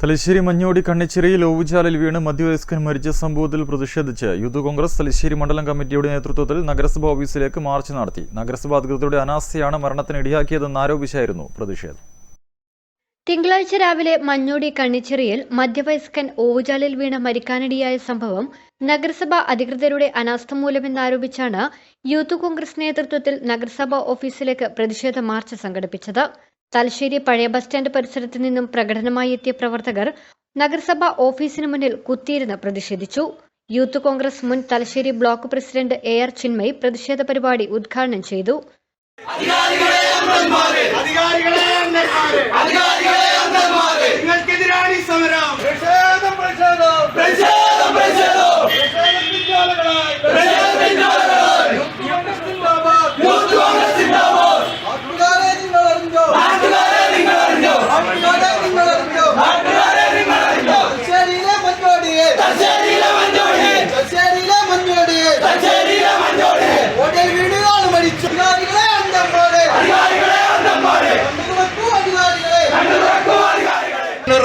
തലശ്ശേരി മഞ്ഞോടി കണ്ണിച്ചിറയിൽ ഓവുചാലിൽ വീണ് മധ്യവയസ്കൻ മരിച്ച സംഭവത്തിൽ പ്രതിഷേധിച്ച് യൂത്ത് കോൺഗ്രസ് തലശ്ശേരി മണ്ഡലം കമ്മിറ്റിയുടെ നേതൃത്വത്തിൽ നഗരസഭാ ഓഫീസിലേക്ക് മാർച്ച് നടത്തി. നഗരസഭാ അധികൃതരുടെ അനാസ്ഥയാണ് മരണത്തിന് ഇടയാക്കിയതെന്ന് ആരോപിച്ചായിരുന്നു പ്രതിഷേധം. തിങ്കളാഴ്ച രാവിലെ മഞ്ഞോടി കണ്ണിച്ചിറയിൽ മധ്യവയസ്കൻ ഓവുചാലിൽ വീണ് മരിക്കാനിടയായ സംഭവം നഗരസഭാ അധികൃതരുടെ അനാസ്ഥ മൂലമെന്നാരോപിച്ചാണ് യൂത്ത് കോൺഗ്രസ് നേതൃത്വത്തിൽ നഗരസഭാ ഓഫീസിലേക്ക് പ്രതിഷേധ മാർച്ച് സംഘടിപ്പിച്ചത്. തലശ്ശേരി പഴയ ബസ് സ്റ്റാൻഡ് പരിസരത്ത് നിന്നും പ്രകടനമായി എത്തിയ പ്രവർത്തകർ നഗരസഭാ ഓഫീസിന് മുന്നിൽ കുത്തിയിരുന്ന് പ്രതിഷേധിച്ചു. യൂത്ത് കോൺഗ്രസ് മുൻ Thalassery block president A R Chinmay പ്രതിഷേധ പരിപാടി ഉദ്ഘാടനം ചെയ്തു. അധികാരികളെ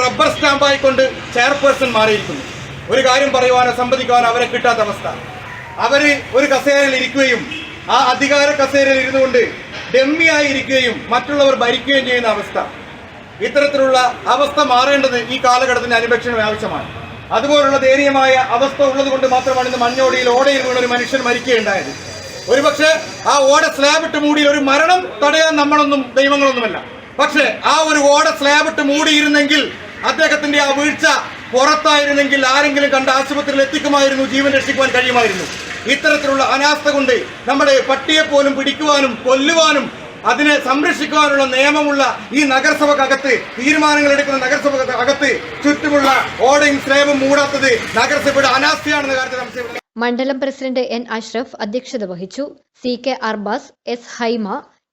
റബ്ബർ സ്റ്റാമ്പായിക്കൊണ്ട് ചെയർപേഴ്സൺ മാറിയിരിക്കുന്നു. ഒരു കാര്യം പറയുവാനോ സംവദിക്കുവാനോ അവരെ കിട്ടാത്ത അവസ്ഥ. അവർ ഒരു കസേരയിൽ ഇരിക്കുകയും ആ അധികാര കസേരയിൽ ഇരുന്നു കൊണ്ട് ഡെമ്മിയായി ഇരിക്കുകയും മറ്റുള്ളവർ ഭരിക്കുകയും ചെയ്യുന്ന അവസ്ഥ. ഇത്തരത്തിലുള്ള അവസ്ഥ മാറേണ്ടത് ഈ കാലഘട്ടത്തിന്റെ അനുപക്ഷണം ആവശ്യമാണ്. അതുപോലുള്ള ദയനീയമായ അവസ്ഥ ഉള്ളത് കൊണ്ട് മാത്രമാണ് ഇന്ന് മഞ്ഞോടിയിൽ ഓടയിൽ വീണ ഒരു മനുഷ്യൻ മരിക്കുകയുണ്ടായത്. ഒരുപക്ഷെ ആ ഓട സ്ലാബിട്ട് മൂടിയിൽ ഒരു മരണം തടയാൻ നമ്മളൊന്നും ദൈവങ്ങളൊന്നുമല്ല. പക്ഷെ ആ ഒരു ഓട സ്ലാബിട്ട് മൂടിയിരുന്നെങ്കിൽ അദ്ദേഹത്തിന്റെ ആ വീഴ്ച പുറത്തായിരുന്നെങ്കിൽ ആരെങ്കിലും കണ്ട ആശുപത്രിയിൽ എത്തിക്കുമായിരുന്നു ജീവൻ രക്ഷിക്കുവാൻ കഴിയുമായിരുന്നു. ഇത്തരത്തിലുള്ള അനാസ്ഥ കൊണ്ട് നമ്മുടെ പട്ടിയെ പോലും പിടിക്കുവാനും കൊല്ലുവാനും അതിനെ സംരക്ഷിക്കുവാനുള്ള നിയമമുള്ള ഈ നഗരസഭക്കകത്ത് തീരുമാനങ്ങൾ എടുക്കുന്ന നഗരസഭ അകത്ത് ചുറ്റുമുള്ള ഓടയും സ്ലേവും മൂടാത്തത് നഗരസഭയുടെ അനാസ്ഥയാണെന്ന കാര്യത്തിൽ മണ്ഡലം പ്രസിഡന്റ് എൻ അഷ്റഫ് അധ്യക്ഷത വഹിച്ചു. C K Arbaz S Haima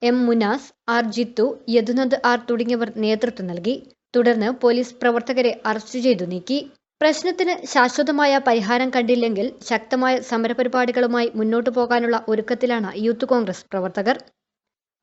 M Munas R Jithu Yadunand R തുടങ്ങിയവർ നേതൃത്വം നൽകി. തുടർന്ന് പോലീസ് പ്രവർത്തകരെ അറസ്റ്റ് ചെയ്തു നീക്കി. പ്രശ്നത്തിന് ശാശ്വതമായ പരിഹാരം കണ്ടില്ലെങ്കിൽ ശക്തമായ സമരപരിപാടികളുമായി മുന്നോട്ടു പോകാനുള്ള ഒരുക്കത്തിലാണ് യൂത്ത് കോൺഗ്രസ് പ്രവർത്തകർ.